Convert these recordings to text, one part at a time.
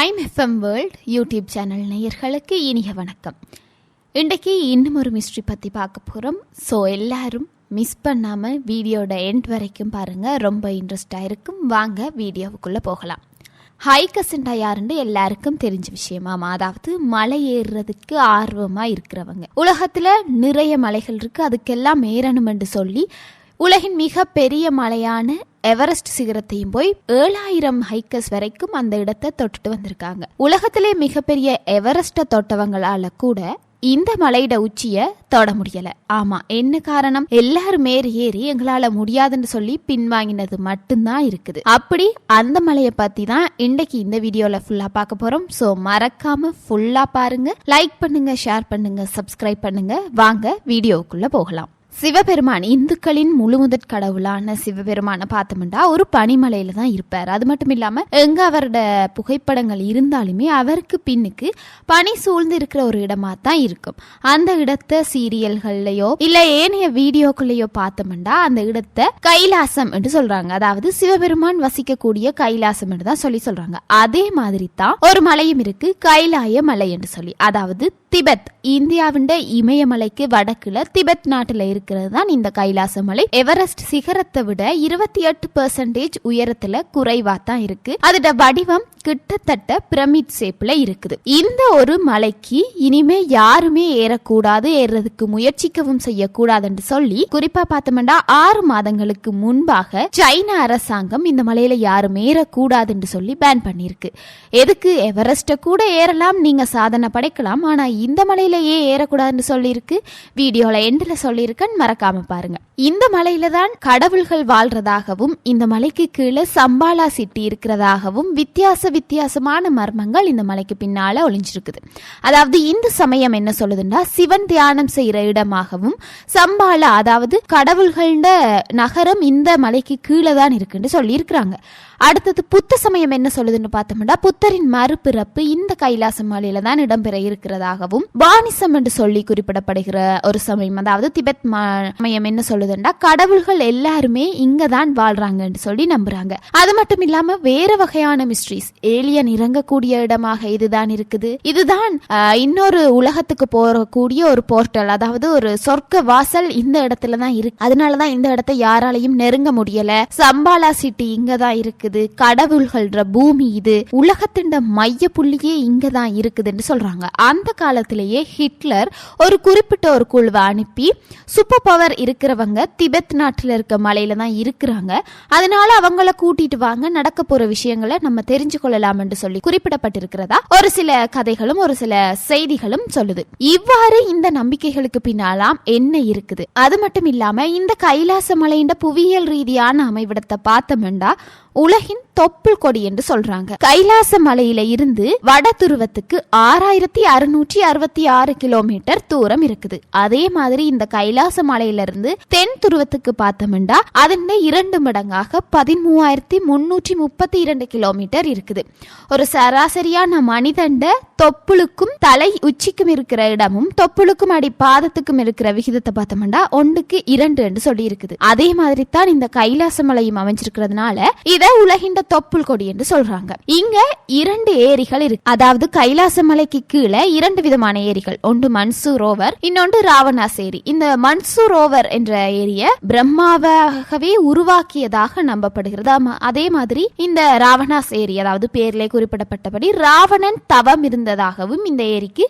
Time FM world YouTube channel நேயர்களுக்கு இனிய வணக்கம். இன்றைக்கு இன்னும் ஒரு மிஸ்ட்ரி பற்றி பார்க்க போகிறோம் ஸோ எல்லாரும் மிஸ் பண்ணாமல் வீடியோட எண்ட் வரைக்கும் பாருங்கள் ரொம்ப இன்ட்ரெஸ்டாக இருக்கும். வாங்க வீடியோவுக்குள்ளே போகலாம். ஹை கசண்டா யாருன்னு எல்லாருக்கும் தெரிஞ்ச விஷயமாம் அதாவது மலை ஏறுறதுக்கு ஆர்வமாக இருக்கிறவங்க. உலகத்தில் நிறைய மலைகள் இருக்குது அதுக்கெல்லாம் ஏறணுமென்று சொல்லி உலகின் மிக பெரிய மலையான எவரெஸ்ட் சிகரத்தையும் போய் ஏழாயிரம் ஹைக்கர்ஸ் வரைக்கும் அந்த இடத்தை தொட்டுட்டு வந்திருக்காங்க. உலகத்திலே மிகப்பெரிய எவரெஸ்ட்டை தொட்டவங்களால கூட இந்த மலையிட உச்சிய தொட முடியல. ஆமா என்ன காரணம்? எல்லாரும் ஏறி ஏறி எங்களால முடியாதுன்னு சொல்லி பின்வாங்கினது மட்டும்தான் இருக்குது. அப்படி அந்த மலையை பத்தி தான் இன்னைக்கு இந்த வீடியோல ஃபுல்லா பார்க்க போறோம். சோ மறக்காம ஃபுல்லா பாருங்க. லைக் பண்ணுங்க ஷேர் பண்ணுங்க சப்ஸ்கிரைப் பண்ணுங்க. வாங்க வீடியோவுக்குள்ள போகலாம். சிவபெருமான் இந்துக்களின் முழுமுதற் கடவுளான சிவபெருமானை பார்த்தோம்னா ஒரு பனிமலையில தான் இருப்பார். அது மட்டும் இல்லாம எங்க அவரோட புகைப்படங்கள் இருந்தாலுமே அவருக்கு பின்னுக்கு பனி சூழ்ந்து இருக்கிற ஒரு இடமா தான் இருக்கும். அந்த இடத்த சீரியல்கள்லயோ இல்ல ஏனைய வீடியோக்குள்ளேயோ பார்த்தோம்னா அந்த இடத்தை கைலாசம் என்று சொல்றாங்க. அதாவது சிவபெருமான் வசிக்கக்கூடிய கைலாசம் என்று தான் சொல்லி சொல்றாங்க. அதே மாதிரி தான் ஒரு மலையும் இருக்கு கைலாய மலை என்று சொல்லி. அதாவது திபெத் இந்தியாவின் இமயமலைக்கு வடக்குல திபெத் நாட்டுல இருக்கிறது தான் இந்த கைலாச மலை. எவரெஸ்ட் சிகரத்தை விட இருபத்தி எட்டு பெர்சன்டேஜ் உயரத்துல குறைவா தான் இருக்கு. அதோட வடிவம் கிட்டத்தட்ட பிரமிட் ஷேப்பில் இருக்குது. இந்த ஒரு மலைக்கு இனிமே யாருமே ஏறக்கூடாது ஏறுறதுக்கு முயற்சிக்கவும் செய்யக்கூடாதுன்னு சொல்லி குறிப்பா பார்த்தோம்னா ஆறு மாதங்களுக்கு முன்பாக சைனா அரசாங்கம் இந்த மலையில யாரும் ஏறக்கூடாதுன்னு சொல்லி பேன் பண்ணியிருக்கு. எதுக்கு? எவரெஸ்ட கூட ஏறலாம் நீங்க சாதனை படைக்கலாம் ஆனா இந்த மலையில ஏன் ஏறக்கூடாதுன்னு சொல்லியிருக்கு. வீடியோல எண்டில் சொல்லியிருக்கேன் மறக்காம பாருங்க. இந்த மலையில தான் கடவுள்கள் வாழ்றதாகவும் இந்த மலைக்கு கீழே சம்பாலா சிட்டி இருக்கிறதாகவும் வித்தியாச வித்தியாசமான மர்மங்கள் இந்த மலைக்கு பின்னால ஒளிஞ்சிருக்குது. அதாவது இந்து சமயம் என்ன சொல்லுதுன்னா சிவன் தியானம் செய்யற இடமாகவும் சம்பால அதாவது கடவுள்கள நகரம் இந்த மலைக்கு கீழே தான் இருக்குன்னு சொல்லி இருக்கிறாங்க அடுத்தது புத்த சமயம் என்ன சொல்லுதுன்னு பார்த்தோம்னா புத்தரின் மறுபிறப்பு இந்த கைலாச மலையில தான் இடம்பெற இருக்கிறதாகவும் பானிசம் என்று சொல்லி குறிப்பிடப்படுகிற ஒரு சமயம் அதாவது திபெத் சமயம் என்ன சொல்லுதுன்னா கடவுள்கள் எல்லாருமே இங்க தான் வாழ்றாங்கன்னு சொல்லி நம்புறாங்க. அது மட்டும் இல்லாம வேற வகையான மிஸ்ட்ரிஸ் ஏலியன் இறங்கக்கூடிய இடமாக இதுதான் இருக்குது. இதுதான் இன்னொரு உலகத்துக்கு போறக்கூடிய ஒரு போர்ட்டல் அதாவது ஒரு சொர்க்க வாசல் இந்த இடத்துல தான் இருக்கு. அதனாலதான் இந்த இடத்தை யாராலையும் நெருங்க முடியல. சம்பாலா சிட்டி இங்க தான் இருக்குது. இருக்குது. கடவுள்கள்ன்ற பூமி இது. உலகத்தின் மைய புள்ளியே இங்க தான் இருக்குதுன்னு சொல்றாங்க. அந்த காலத்திலேயே ஹிட்லர் ஒரு குறிப்பிட்ட ஒரு குழுவை அனுப்பி சூப்பர் பவர் இருக்கிறவங்க திபெத் நாட்டில் இருக்க மலையில தான் இருக்கிறாங்க. அதனால அவங்கள கூட்டிட்டு வாங்க நடக்க போற விஷயங்களை நம்ம தெரிஞ்சு கொள்ளலாம் என்று சொல்லி குறிப்பிடப்பட்டிருக்கிறதா? ஒரு சில கதைகளும் ஒரு சில செய்திகளும் சொல்லுது. இவ்வாறு இந்த நம்பிக்கைகளுக்கு பின்னாலாம் என்ன இருக்குது? அது மட்டும் இல்லாம இந்த கைலாச மலையின் புவியியல் ரீதியான அமைவிடத்தை பார்த்தோம்னா உலகின் தொப்புள் கொடி என்று சொல்றாங்க. கைலாச மலையில இருந்து வட துருவத்துக்கு ஆறாயிரத்தி அறுநூற்றி அறுபத்தி ஆறு கிலோமீட்டர் தூரம் இருக்குது. அதே மாதிரி இந்த கைலாச மலையில இருந்து தென் துருவத்துக்கு பார்த்தோம்னா அதன் இரண்டு மடங்காக பதிமூவாயிரத்தி முன்னூற்றி முப்பத்தி இரண்டு கிலோமீட்டர் இருக்குது. ஒரு சராசரியான மனிதண்ட தொப்புளுக்கும் தலை உச்சிக்கும் இருக்கிற இடமும் தொப்புளுக்கும் அடி பாதத்துக்கும் இருக்கிற விகிதத்தை பார்த்தோம்னா ஒன்றுக்கு இரண்டு என்று சொல்லி இருக்குது அதே மாதிரி தான் இந்த கைலாச மலையும் அமைஞ்சிருக்கிறதுனால இதை உலகின்ற தொப்புள் கொடி என்று சொல்றாங்க. இங்க இரண்டு ஏரிகள் இருக்கு. அதாவது கைலாச மலைக்கு கீழே இரண்டு விதமான ஏரிகள். ஒன்று மன்சூரோவர் இன்னொன்று ராவணாஸ் ஏரி இந்த மன்சூரோவர் என்ற ஏரிய பிரம்மாவாகவே உருவாக்கியதாக நம்பப்படுகிறது. அதே மாதிரி இந்த ராவணாஸ் ஏரி அதாவது பேர்லே குறிப்பிடப்பட்டபடி ராவணன் தவம் இருந்ததாகவும் இந்த ஏரிக்கு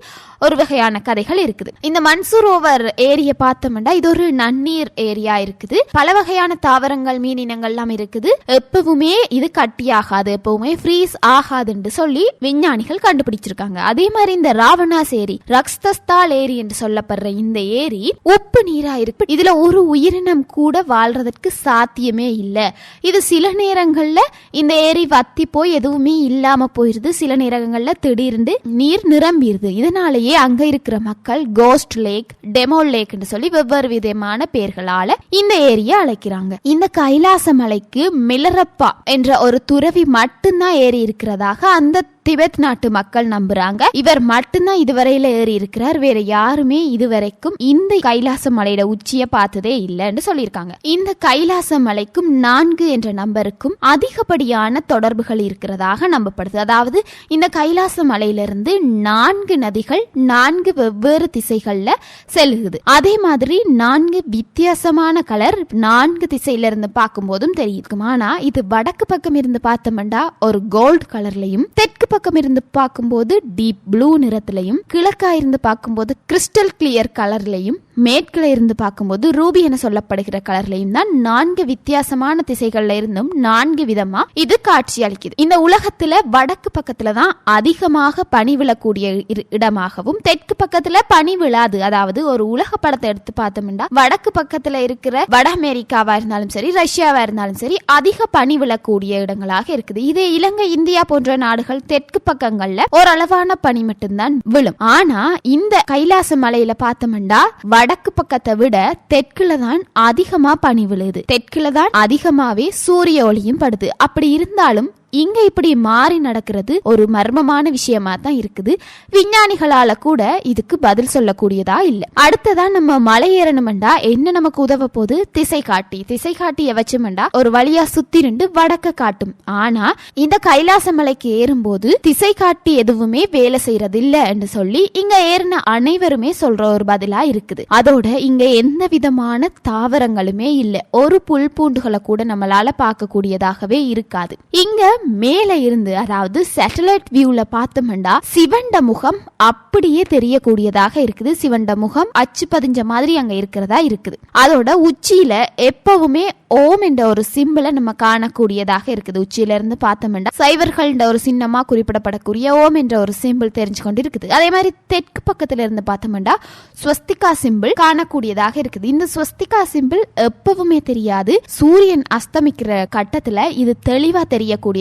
ஒரு வகையான கதைகள் இருக்குது. இந்த மன்சூரோவர் ஏரிய பார்த்தோம்னா இது ஒரு நன்னீர் ஏரியா இருக்குது. பல வகையான தாவரங்கள் மீனினங்கள் எல்லாம் இருக்குது. எப்பவும் இது கட்டியாகாது எப்பவுமே ஃப்ரீஸ் ஆகாதுன்னு சொல்லி விஞ்ஞானிகள் கண்டுபிடிச்சிருக்காங்க. அதே மாதிரி இந்த ராவணாஸ் ஏரி ரக்ஸ்தஸ்தால் ஏரி என்று சொல்லப்படுற இந்த ஏரி உப்பு நீரா இருக்கு இதுல ஒரு உயிரினம் கூட வாழ்றதற்கு சாத்தியமே இல்லை. இது சில நேரங்கள்ல இந்த ஏரி வத்தி போய் எதுவுமே இல்லாம போயிருது. சில நேரங்கள்ல திடீர்னு நீர் நிரம்பிடுது இதனாலேயே அங்க இருக்கிற மக்கள் கோஸ்ட் லேக் டெமோ லேக் சொல்லி வெவ்வேறு விதமான பெயர்களால இந்த ஏரியை அழைக்கிறாங்க. இந்த கைலாச மலைக்கு மிலரப்பா என்ற ஒரு துறவி மட்டும்தான் ஏறி இருக்கிறதாக அந்த திபெத் நாட்டு மக்கள் நம்புறாங்க. இவர் மட்டும்தான் இதுவரையில ஏறி இருக்கிறார் வேற யாருமே இதுவரைக்கும் இந்த கைலாச மலையில உச்சிய பார்த்ததே இல்லைன்னு சொல்லியிருக்காங்க. இந்த கைலாச மலைக்கும் நான்கு என்ற நம்பருக்கும் அதிகப்படியான தொடர்புகள் இருக்கிறதாக நம்பப்படுது. அதாவது இந்த கைலாச மலையிலிருந்து நான்கு நதிகள் நான்கு வெவ்வேறு திசைகள்ல செலுகுது அதே மாதிரி நான்கு வித்தியாசமான கலர் நான்கு திசையில இருந்து பார்க்கும்போதும் தெரியும் ஆனா இது வடக்கு பக்கம் இருந்து பார்த்தோம்னா ஒரு கோல்டு கலர்லயும் தெற்கு பக்கம் இருந்து பார்க்கும்போது டீப் ப்ளூ நிறத்திலையும் கிழக்கா இருந்து பார்க்கும்போது கிறிஸ்டல் கிளியர் கலர்லையும் மேற்குல இருந்து பார்க்கும்போது ரூபி என சொல்லப்படுகிற கலர்லையும் தான் நான்கு வித்தியாசமான திசைகள்ல இருந்தும் நான்கு விதமா இது காட்சி அளிக்குது. இந்த உலகத்துல வடக்கு பக்கத்துல தான் அதிகமாக பனி விழக்கூடிய இரு- இடமாகவும் தெற்கு பக்கத்துல பனி விழாது. அதாவது ஒரு உலக படத்தை எடுத்து பார்த்தோம்னா வடக்கு பக்கத்துல இருக்கிற வட அமெரிக்காவா இருந்தாலும் சரி ரஷ்யாவா இருந்தாலும் சரி அதிக பனி விழக்கூடிய இடங்களாக இருக்குது. இதே இலங்கை இந்தியா போன்ற நாடுகள் தெற்கு பக்கங்கள்ல ஓரளவான பனி மட்டும்தான் விழும். ஆனா இந்த கைலாச மலையில பார்த்தோம்னா வடக்கு பக்கத்தை விட தெற்குல தான் அதிகமா பனி விழுது. தெற்குல தான் அதிகமாவே சூரிய ஒளியும் படுது. அப்படி இருந்தாலும் இங்க இப்படி மாறி நடக்கிறது ஒரு மர்மமான விஷயமா தான் இருக்குது. விஞ்ஞானிகளால கூட இதுக்கு பதில் சொல்லக்கூடியதா இல்ல. அடுத்ததா நம்ம மலை ஏறணுமெண்டா என்ன நமக்கு உதவ போது திசை காட்டி. திசை காட்டிய வச்சுமெண்டா ஒரு வழியா சுத்தி நின்று வடக்க காட்டும். ஆனா இந்த கைலாச மலைக்கு ஏறும்போது திசை காட்டி எதுவுமே வேலை செய்யறது இல்ல என்று சொல்லி இங்க ஏறின அனைவருமே சொல்ற ஒரு பதிலா இருக்குது. அதோட இங்க எந்த விதமான தாவரங்களுமே இல்ல. ஒரு புல் பூண்டுகளை கூட நம்மளால பார்க்கக்கூடியதாகவே இருக்காது. இங்க மேலே இருந்து அதாவது சேட்டலைட் வியூல பார்த்தோம்னா சிவண்ட முகம் அப்படியே தெரியக்கூடியதாக இருக்குது. சிவண்ட முகம் அச்சு பதிஞ்ச மாதிரி அங்க இருக்கிறதா இருக்குது. அதோட உச்சியில எப்பவுமே ஓம் என்ற ஒரு சிம்பிளை நம்ம காணக்கூடியதாக இருக்குது. உச்சியில இருந்து பார்த்தோம்னா சைவர்கள் ஒரு சின்னமா குறிப்பிடப்படக்கூடிய ஓம் என்ற ஒரு சிம்பிள் தெரிஞ்சு கொண்டு இருக்குது அதே மாதிரி தெற்கு பக்கத்துல இருந்து பார்த்தோம்னா ஸ்வஸ்திகா சிம்பிள் காணக்கூடியதாக இருக்குது. இந்த ஸ்வஸ்திகா சிம்பிள் எப்பவுமே தெரியாது. சூரியன் அஸ்தமிக்கிற கட்டத்துல இது தெளிவா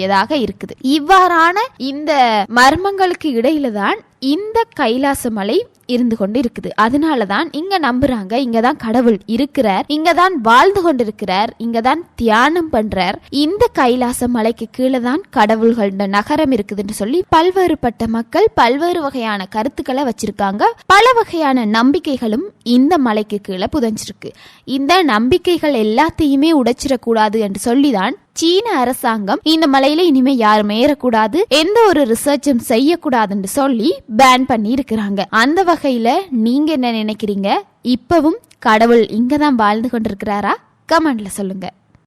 தெரியக்கூடியதாக இருக்குது. இவ்வாறான இந்த மர்மங்களுக்கு இடையில தான் இந்த கைலாச மலை இருந்து கொண்டு இருக்குது அதனால தான் இங்க நம்புறாங்க இங்க தான் கடவுள் இருக்கிறார் இங்க தான் வாழ்ந்து கொண்டிருக்கிறார் இங்க தான் தியானம் பண்றார். இந்த கைலாச மலைக்கு கீழே தான் கடவுள்கள நகரம் இருக்குதுன்னு சொல்லி பல்வேறுபட்ட மக்கள் பல்வேறு வகையான கருத்துக்களை வச்சிருக்காங்க. பல வகையான நம்பிக்கைகளும் இந்த மலைக்கு கீழே புதஞ்சிருக்கு. இந்த நம்பிக்கைகள் எல்லாத்தையுமே உடைச்சிடக்கூடாது என்று சொல்லிதான் சீன அரசாங்கம் இந்த மலையில இனிமே யாரும் ஏறக்கூடாது எந்த ஒரு ரிசர்ச்சும் செய்யக்கூடாதுன்னு சொல்லி பேன் பண்ணி இருக்கிறாங்க அந்த வகையில நீங்க என்ன நினைக்கிறீங்க? இப்பவும் கடவுள் இங்கதான் வாழ்ந்து கொண்டிருக்கிறாரா? கமெண்ட்ல சொல்லுங்க.